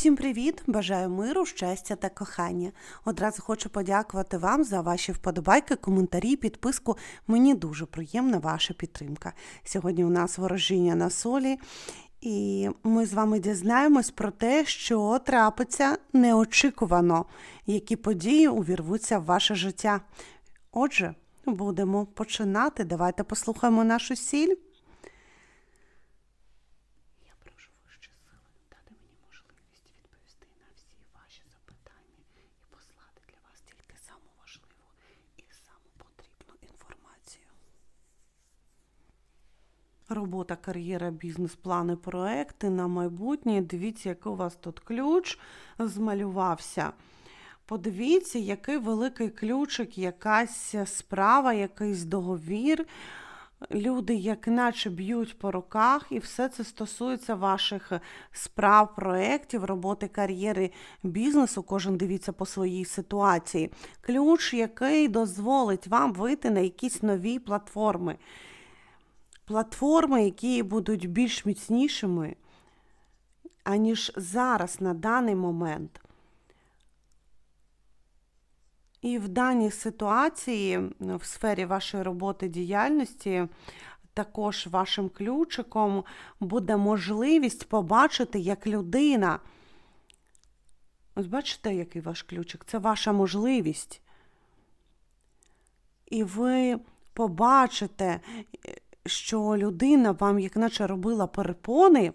Всім привіт! Бажаю миру, щастя та кохання. Одразу хочу подякувати вам за ваші вподобайки, коментарі, підписку. Мені дуже приємна ваша підтримка. Сьогодні у нас ворожіння на солі, і ми з вами дізнаємось про те, що трапиться неочікувано, які події увірвуться в ваше життя. Отже, будемо починати. Давайте послухаємо нашу сіль. Я прошу вищі сили дати мені можливість відповісти на всі ваші запитання і послати для вас тільки саму важливу і саму потрібну інформацію. Робота, кар'єра, бізнес, плани, проекти на майбутнє. Дивіться, який у вас тут ключ змалювався. Подивіться, який великий ключик, якась справа, якийсь договір. Люди, як наче б'ють по руках, і все це стосується ваших справ, проєктів, роботи, кар'єри, бізнесу. Кожен дивіться по своїй ситуації. Ключ, який дозволить вам вийти на якісь нові платформи. Платформи, які будуть більш міцнішими, аніж зараз на даний момент. І в даній ситуації в сфері вашої роботи діяльності також вашим ключиком буде можливість побачити, як людина. Ось бачите, який ваш ключик? Це ваша можливість. І ви побачите, що людина вам, як наче робила перепони,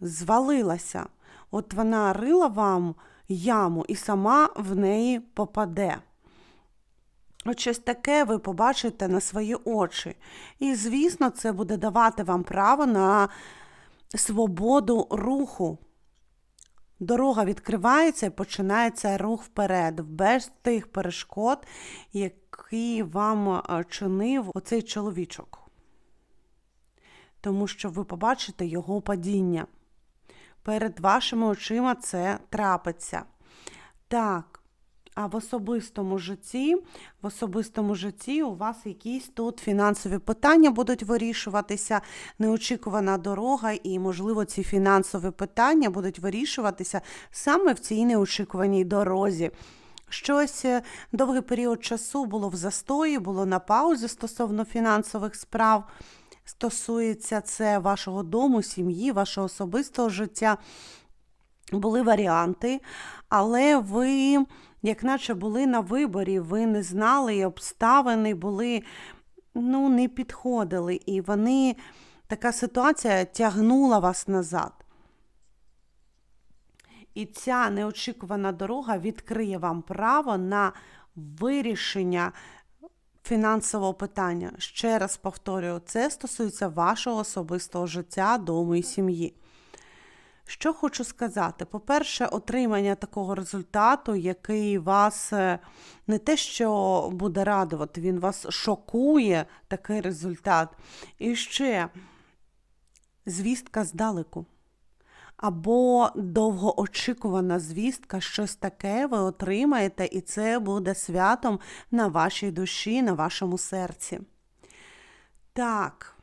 звалилася. От вона рила вам яму і сама в неї попаде. От щось таке ви побачите на свої очі. І, звісно, це буде давати вам право на свободу руху. Дорога відкривається і починається рух вперед, без тих перешкод, які вам чинив оцей чоловічок. Тому що ви побачите його падіння перед вашими очима це трапиться. Так, а в особистому житті, в особистому житті у вас якісь тут фінансові питання будуть вирішуватися, неочікувана дорога, і, можливо, ці фінансові питання будуть вирішуватися саме в цій неочікуваній дорозі. Щось е, довгий період часу було в застої, було на паузі стосовно фінансових справ стосується це вашого дому, сім'ї, вашого особистого життя. Були варіанти, але ви, як наче були на виборі, ви не знали, і обставини були, ну, не підходили. І вони, така ситуація тягнула вас назад. І ця неочікувана дорога відкриє вам право на вирішення фінансового питання. Ще раз повторюю, це стосується вашого особистого життя, дому і сім'ї. Що хочу сказати? По-перше, отримання такого результату, який вас е, не те, що буде радувати, він вас шокує, такий результат. І ще звістка здалеку або довгоочікувана звістка, щось таке ви отримаєте, і це буде святом на вашій душі, на вашому серці. Так.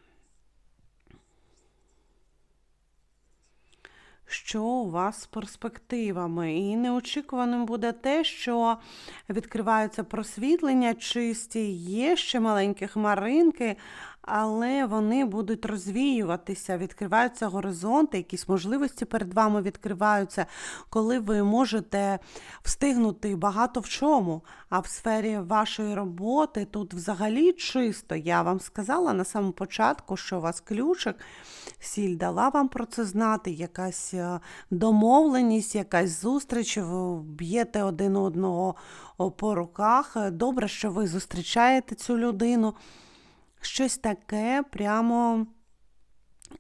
Що у вас з перспективами? І неочікуваним буде те, що відкриваються просвітлення чисті, є ще маленькі хмаринки, але вони будуть розвіюватися, відкриваються горизонти, якісь можливості перед вами відкриваються, коли ви можете встигнути багато в чому. А в сфері вашої роботи тут взагалі чисто. Я вам сказала на самому початку, що у вас ключик, сіль дала вам про це знати, якась е, домовленість, якась зустріч, ви б'єте один одного по руках. Добре, що ви зустрічаєте цю людину щось таке прямо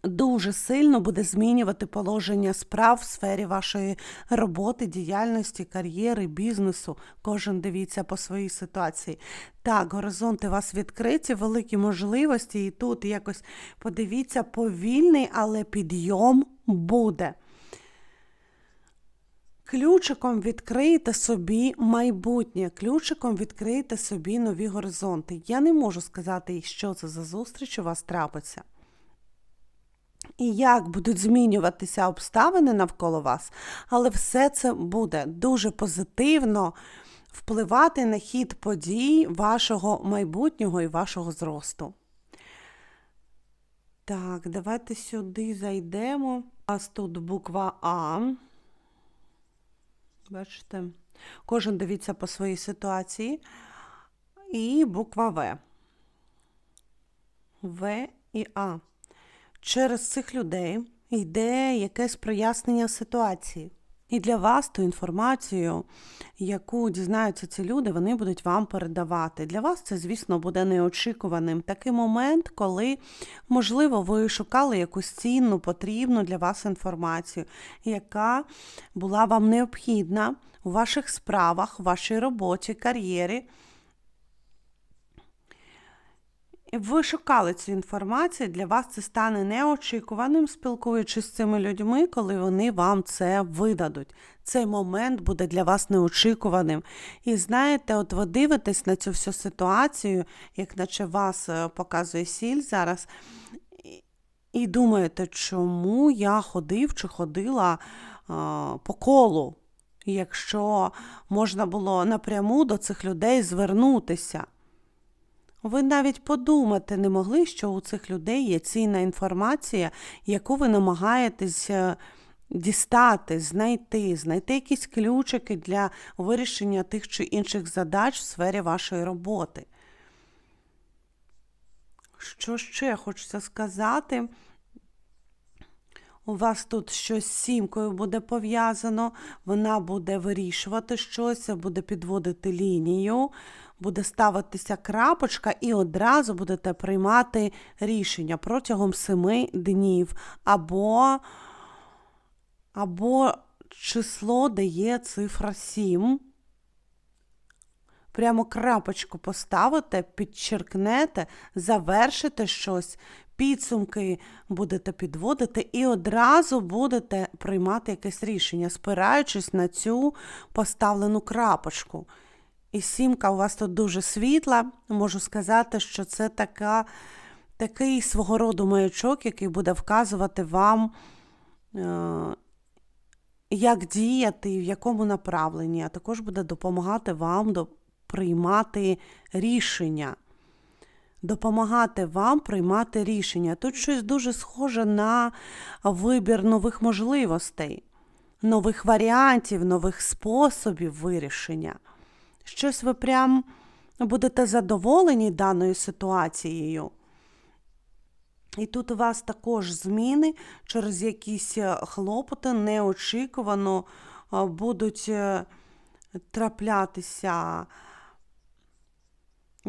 дуже сильно буде змінювати положення справ в сфері вашої роботи, діяльності, кар'єри, бізнесу. Кожен дивіться по своїй ситуації. Так, горизонти у вас відкриті, великі можливості, і тут якось подивіться, повільний, але підйом буде. Ключиком відкрийте собі майбутнє, ключиком відкрийте собі нові горизонти. Я не можу сказати, що це за зустріч у вас трапиться. і як будуть змінюватися обставини навколо вас, але все це буде дуже позитивно впливати на хід подій вашого майбутнього і вашого зросту. Так, давайте сюди зайдемо. У нас тут буква А. Бачите? Кожен дивіться по своїй ситуації. І буква В. В і А. Через цих людей йде якесь прояснення ситуації. І для вас ту інформацію, яку дізнаються ці люди, вони будуть вам передавати. Для вас це, звісно, буде неочікуваним. Такий момент, коли, можливо, ви шукали якусь цінну, потрібну для вас інформацію, яка була вам необхідна у ваших справах, у вашій роботі, кар'єрі. Ви шукали цю інформацію, для вас це стане неочікуваним, спілкуючись з цими людьми, коли вони вам це видадуть. Цей момент буде для вас неочікуваним. І знаєте, от ви дивитесь на цю всю ситуацію, як наче вас е, показує сіль зараз, і думаєте, чому я ходив чи ходила а, по колу, якщо можна було напряму до цих людей звернутися. Ви навіть подумати не могли, що у цих людей є цінна інформація, яку ви намагаєтесь е, дістати, знайти, знайти якісь ключики для вирішення тих чи інших задач в сфері вашої роботи. Що ще хочеться сказати? У вас тут щось з сімкою буде пов'язано, вона буде вирішувати щось, буде підводити лінію, буде ставитися крапочка, і одразу будете приймати рішення протягом семи днів. Або, або число дає цифра 7. Прямо крапочку поставите, підчеркнете, завершите щось, підсумки будете підводити і одразу будете приймати якесь рішення, спираючись на цю поставлену крапочку. І сімка у вас тут дуже світла. Можу сказати, що це така, такий свого роду маячок, який буде вказувати вам, е, як діяти і в якому направленні, а також буде допомагати вам до, приймати рішення. Допомагати вам приймати рішення. Тут щось дуже схоже на вибір нових можливостей, нових варіантів, нових способів вирішення. Щось ви прям будете задоволені даною ситуацією. І тут у вас також зміни через якісь е, хлопоти неочікувано е, будуть е, траплятися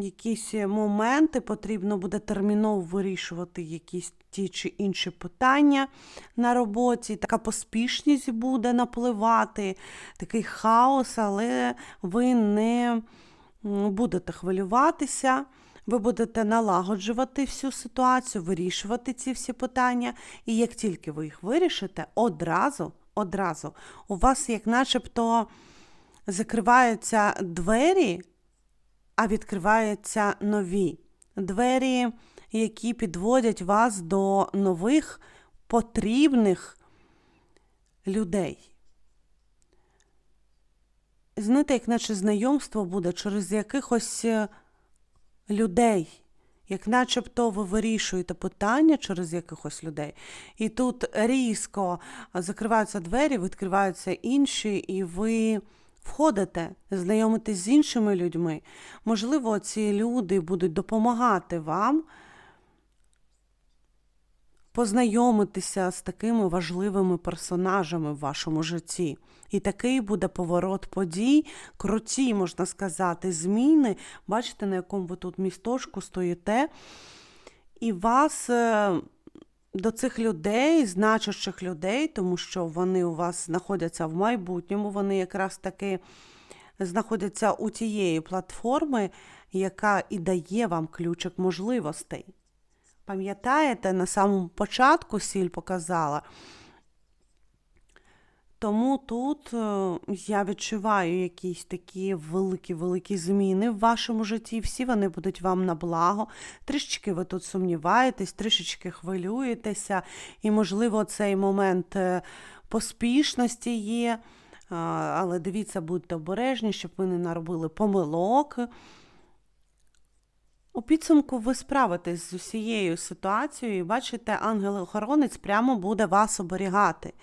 якісь моменти, потрібно буде терміново вирішувати якісь ті чи інші питання на роботі. Така поспішність буде напливати, такий хаос, але ви не будете хвилюватися. Ви будете налагоджувати всю ситуацію, вирішувати ці всі питання. І як тільки ви їх вирішите, одразу, одразу у вас, як начебто, закриваються двері а відкриваються нові двері, які підводять вас до нових потрібних людей. Знаєте, як наче знайомство буде через якихось е, людей, як начебто ви вирішуєте питання через якихось людей. І тут різко закриваються двері, відкриваються інші, і ви входите, знайомитесь з іншими людьми. Можливо, ці люди будуть допомагати вам познайомитися з такими важливими персонажами в вашому житті. І такий буде поворот подій, круті, можна сказати, зміни. Бачите, на якому ви тут місточку стоїте, і вас. До цих людей, значущих людей, тому що вони у вас знаходяться в майбутньому, вони якраз таки знаходяться у тієї платформи, яка і дає вам ключик можливостей. Пам'ятаєте, на самому початку сіль показала Тому тут е, я відчуваю якісь такі великі-великі зміни в вашому житті. Всі вони будуть вам на благо. Трішечки ви тут сумніваєтесь, трішечки хвилюєтеся, і, можливо, цей момент е, поспішності є. Але дивіться, будьте обережні, щоб ви не наробили помилок. У підсумку ви справитесь з усією ситуацією і бачите, ангел-охоронець прямо буде вас оберігати.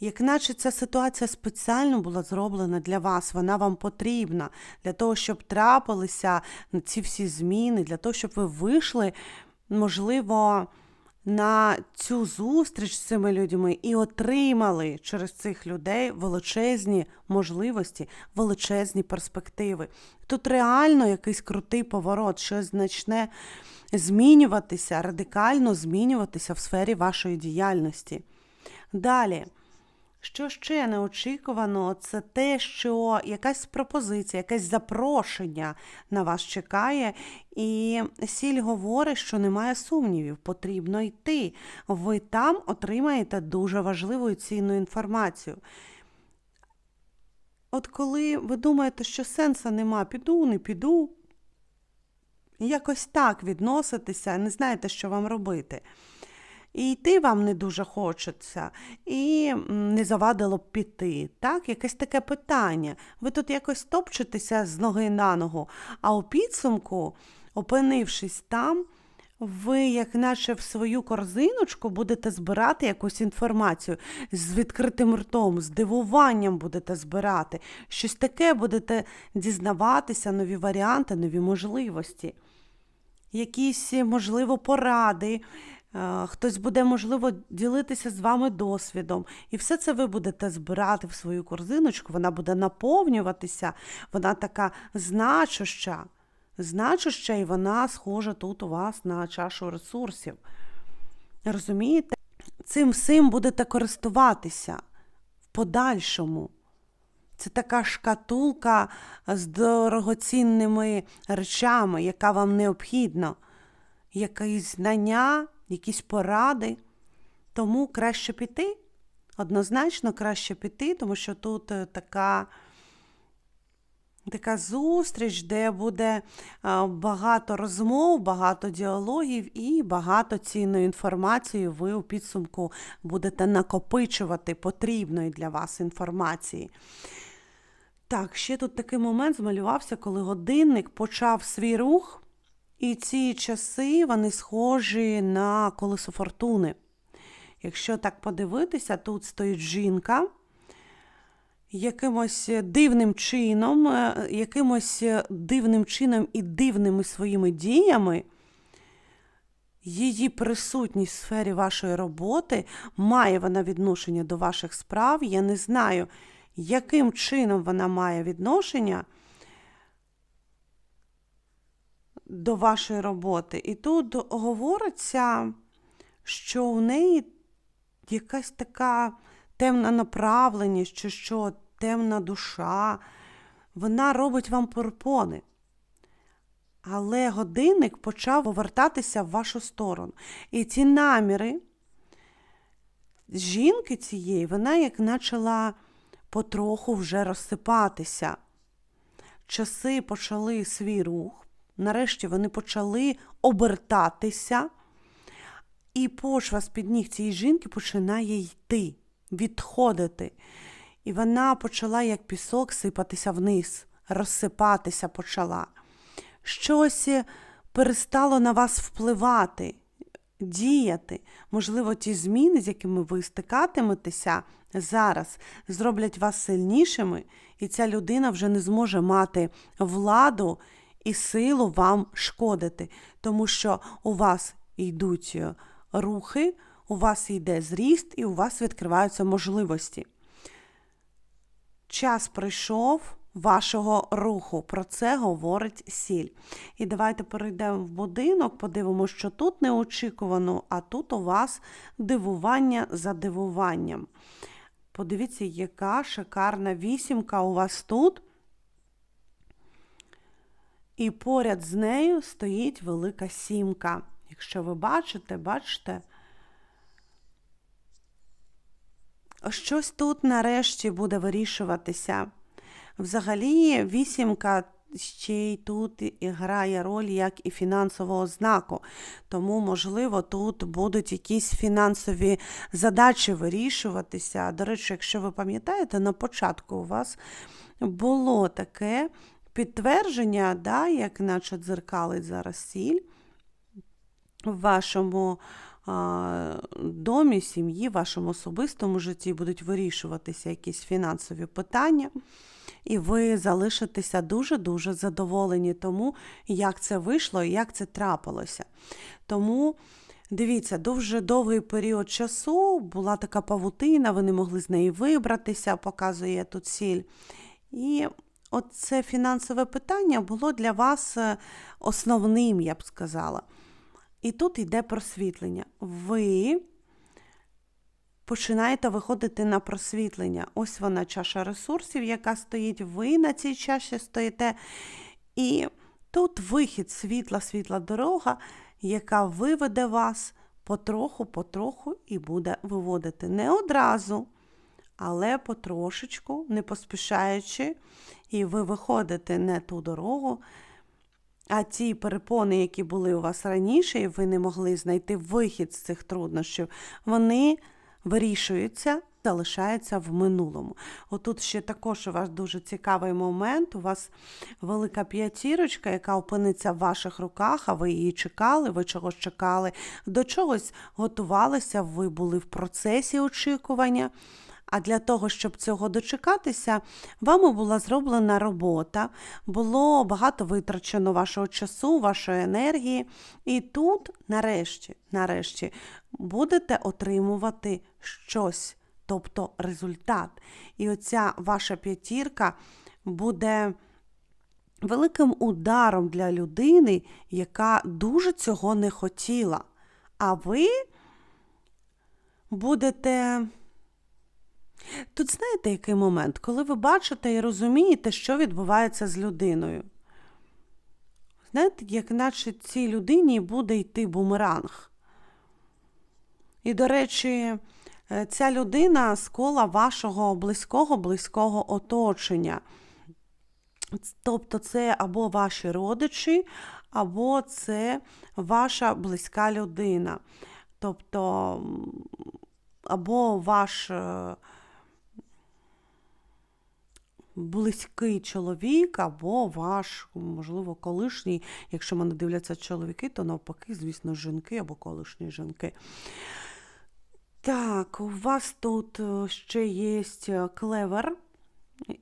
Як наче ця ситуація спеціально була зроблена для вас, вона вам потрібна для того, щоб трапилися ці всі зміни, для того, щоб ви вийшли, можливо, на цю зустріч з цими людьми і отримали через цих людей величезні можливості, величезні перспективи. Тут реально якийсь крутий поворот, щось значне змінюватися, радикально змінюватися в сфері вашої діяльності. Далі. Що ще неочікувано, це те, що якась пропозиція, якесь запрошення на вас чекає, і сіль говорить, що немає сумнівів, потрібно йти. Ви там отримаєте дуже важливу і цінну інформацію. От коли ви думаєте, що сенсу нема, піду, не піду, якось так відноситися, не знаєте, що вам робити. І йти вам не дуже хочеться, і не завадило б піти. Так? Якесь таке питання. Ви тут якось топчетеся з ноги на ногу, а у підсумку, опинившись там, ви, як наче в свою корзиночку, будете збирати якусь інформацію з відкритим ртом, з дивуванням будете збирати. Щось таке будете дізнаватися, нові варіанти, нові можливості, якісь, можливо, поради. Е, Хтось буде, можливо, ділитися з вами досвідом. І все це ви будете збирати в свою корзиночку, вона буде наповнюватися, вона така значуща, значуща, і вона схожа тут у вас на чашу ресурсів. Розумієте? Цим всім будете користуватися в подальшому. Це така шкатулка з дорогоцінними речами, яка вам необхідна. Якісь знання, якісь поради. Тому краще піти. Однозначно краще піти, тому що тут е, така, така зустріч, де буде е, багато розмов, багато діалогів і багато цінної інформації ви у підсумку будете накопичувати потрібної для вас інформації. Так, ще тут такий момент змалювався, коли годинник почав свій рух. І ці часи вони схожі на колесо фортуни. Якщо так подивитися, тут стоїть жінка, якимось дивним чином, е, якимось дивним чином і дивними своїми діями. Її присутність в сфері вашої роботи, має вона відношення до ваших справ. Я не знаю, яким чином вона має відношення до вашої роботи. І тут говориться, що у неї якась така темна направленість, чи що темна душа, вона робить вам порпони. Але годинник почав повертатися в вашу сторону. І ці наміри жінки цієї, вона як почала потроху вже розсипатися. Часи почали свій рух, нарешті вони почали обертатися, і почва з-під ніг цієї жінки починає йти, відходити. І вона почала, як пісок, сипатися вниз, розсипатися почала. Щось перестало на вас впливати, діяти. Можливо, ті зміни, з якими ви стикатиметеся зараз, зроблять вас сильнішими, і ця людина вже не зможе мати владу і силу вам шкодити, тому що у вас йдуть рухи, у вас йде зріст і у вас відкриваються можливості. Час прийшов вашого руху. Про це говорить сіль. І давайте перейдемо в будинок, подивимося, що тут неочікувано, а тут у вас дивування за дивуванням. Подивіться, яка шикарна вісімка у вас тут. І поряд з нею стоїть велика сімка. Якщо ви бачите, бачите, щось тут нарешті буде вирішуватися. Взагалі, вісімка ще й тут і грає роль як і фінансового знаку. Тому, можливо, тут будуть якісь фінансові задачі вирішуватися. До речі, якщо ви пам'ятаєте, на початку у вас було таке підтвердження, да, як наче дзеркалить зараз сіль в вашому домі, сім'ї, вашому особистому житті будуть вирішуватися якісь фінансові питання, і ви залишитеся дуже-дуже задоволені тому, як це вийшло і як це трапилося. Тому. Дивіться, дуже довгий період часу була така павутина, ви не могли з неї вибратися, показує тут сіль. І от це фінансове питання було для вас е, основним, я б сказала. І тут йде просвітлення. Ви починаєте виходити на просвітлення. Ось вона чаша ресурсів, яка стоїть, ви на цій чаші стоїте. І тут вихід, світла, світла дорога, яка виведе вас потроху, потроху і буде виводити не одразу, але потрошечку, не поспішаючи, і ви виходите не ту дорогу, а ті перепони, які були у вас раніше, і ви не могли знайти вихід з цих труднощів, вони вирішуються, залишаються в минулому. Отут ще також у вас дуже цікавий момент. У вас велика п'ятірочка, яка опиниться в ваших руках, а ви її чекали, ви чогось чекали, до чогось готувалися, ви були в процесі очікування. А для того, щоб цього дочекатися, вами була зроблена робота, було багато витрачено вашого часу, вашої енергії. І тут, нарешті, нарешті, будете отримувати щось, тобто результат. І оця ваша п'ятірка буде великим ударом для людини, яка дуже цього не хотіла. А ви будете. Тут знаєте, який момент, коли ви бачите і розумієте, що відбувається з людиною. Знаєте, як наче цій людині буде йти бумеранг. І, до речі, е, ця людина з кола вашого близького-близького оточення. Тобто це або ваші родичі, або це ваша близька людина. Тобто, або ваш е, близький чоловік, або ваш, можливо, колишній, якщо мене дивляться чоловіки, то навпаки, звісно, жінки або колишні жінки. Так, у вас тут е, ще є клевер,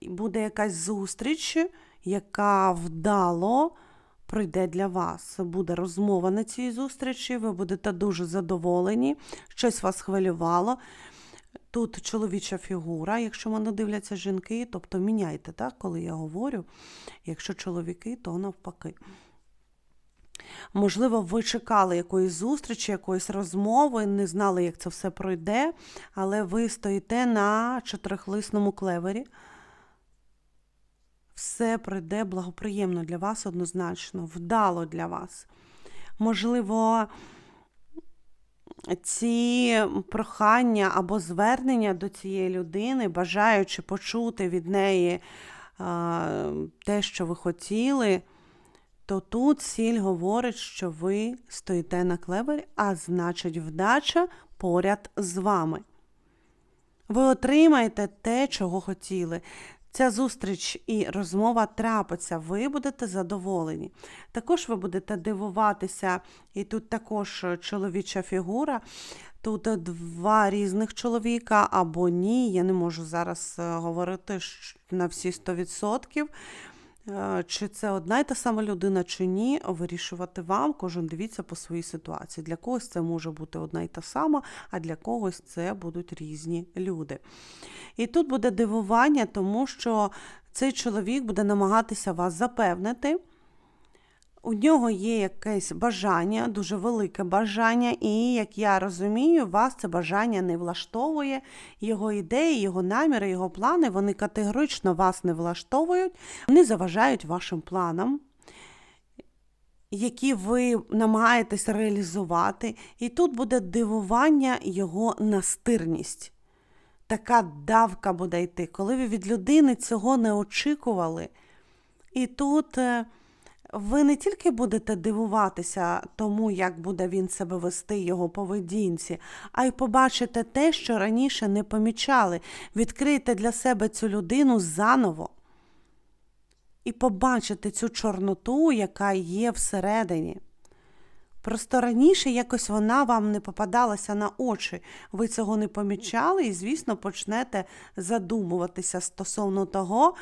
буде якась зустріч, яка вдало пройде для вас. Буде розмова на цій зустрічі, ви будете дуже задоволені, щось вас хвилювало. Тут чоловіча фігура, якщо мене дивляться жінки, тобто міняйте, так, коли я говорю, якщо чоловіки, то навпаки. Можливо, ви чекали якоїсь зустрічі, якоїсь розмови, не знали, як це все пройде, але ви стоїте на чотирихлисному клевері. Все пройде благоприємно для вас однозначно, вдало для вас. Можливо, ці прохання або звернення до цієї людини, бажаючи почути від неї те, що ви хотіли, то тут сіль говорить, що ви стоїте на клевері, а значить, вдача поряд з вами. Ви отримаєте те, чого хотіли. Ця зустріч і розмова трапиться, ви будете задоволені. Також ви будете дивуватися, і тут також чоловіча фігура. Тут два різних чоловіка або ні. Я не можу зараз е, говорити на всі 100%. Е, Чи це одна й та сама людина, чи ні, вирішувати вам, кожен дивіться по своїй ситуації. Для когось це може бути одна й та сама, а для когось це будуть різні люди. І тут буде дивування, тому що цей чоловік буде намагатися вас запевнити. У нього є якесь бажання, дуже велике бажання, і, як я розумію, вас це бажання не влаштовує. Його ідеї, його наміри, його плани вони категорично вас не влаштовують, вони заважають вашим планам, які ви намагаєтесь реалізувати. І тут буде дивування його настирність. така давка буде йти, коли ви від людини цього не очікували. І тут е, ви не тільки будете дивуватися тому, як буде він себе вести, його поведінці, а й побачите те, що раніше не помічали. Відкрийте для себе цю людину заново. І побачите цю чорноту, яка є всередині. Просто раніше якось вона вам не попадалася на очі. Ви цього не помічали, і, звісно, почнете задумуватися стосовно того,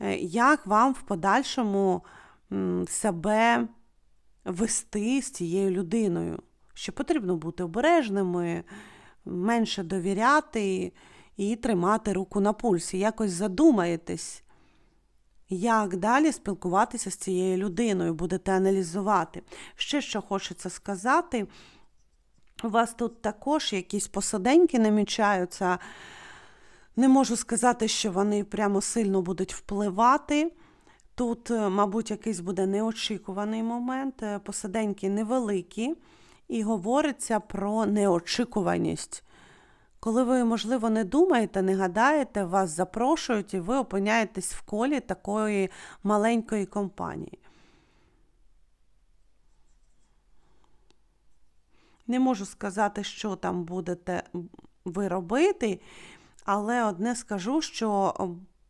е, як вам в подальшому себе вести з цією людиною. Що потрібно бути обережними, менше довіряти і тримати руку на пульсі. Якось задумаєтесь, як далі спілкуватися з цією людиною, будете аналізувати. Ще що хочеться сказати, у вас тут також якісь посаденьки намічаються. Не можу сказати, що вони прямо сильно будуть впливати. Тут, е, мабуть, якийсь буде неочікуваний момент, е, посаденьки невеликі, і говориться про неочікуваність. Коли ви, можливо, не думаєте, не гадаєте, вас запрошують, і ви опиняєтесь в колі такої маленької компанії. Не можу сказати, що там будете ви робити, але одне скажу, що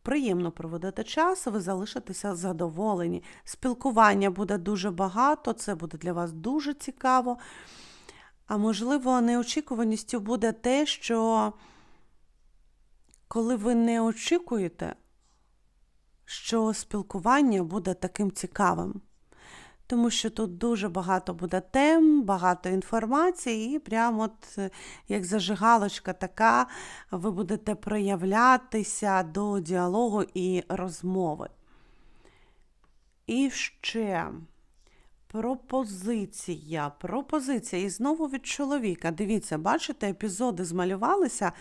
приємно проводити час, ви залишитеся задоволені. Спілкування буде дуже багато, це буде для вас дуже цікаво. А можливо, неочікуваністю буде те, що коли ви не очікуєте, що спілкування буде таким цікавим. Тому що тут дуже багато буде тем, багато інформації, і прямо от е, як зажигалочка така, ви будете проявлятися до діалогу і розмови. І ще пропозиція. Пропозиція. І знову від чоловіка. Дивіться, бачите, епізоди змалювалися.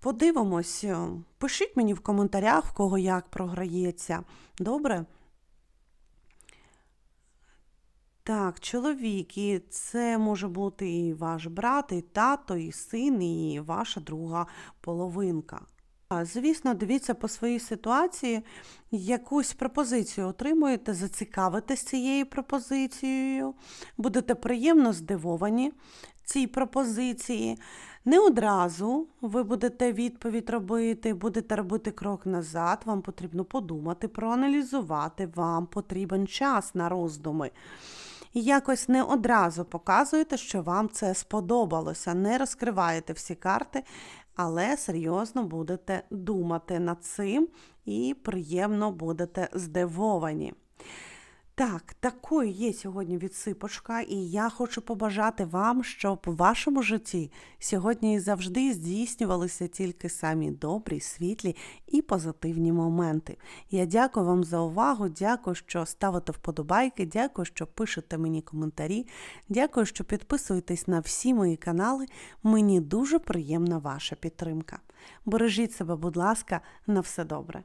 Подивимось, пишіть мені в коментарях, в кого як програється. Добре? Так, чоловік, і це може бути і ваш брат, і тато, і син, і ваша друга половинка. Звісно, дивіться по своїй ситуації, якусь пропозицію отримуєте, зацікавитесь цією пропозицією, будете приємно здивовані цій пропозиції. Не одразу ви будете відповідь робити, будете робити крок назад, вам потрібно подумати, проаналізувати, вам потрібен час на роздуми. І якось не одразу показуєте, що вам це сподобалося. Не розкриваєте всі карти, але серйозно будете думати над цим і приємно будете здивовані. Так, такою є сьогодні відсипочка, і я хочу побажати вам, щоб у вашому житті сьогодні і завжди здійснювалися тільки самі добрі, світлі і позитивні моменти. Я дякую вам за увагу, дякую, що ставите вподобайки, дякую, що пишете мені коментарі, дякую, що підписуєтесь на всі мої канали. Мені дуже приємна ваша підтримка. Бережіть себе, будь ласка, на все добре.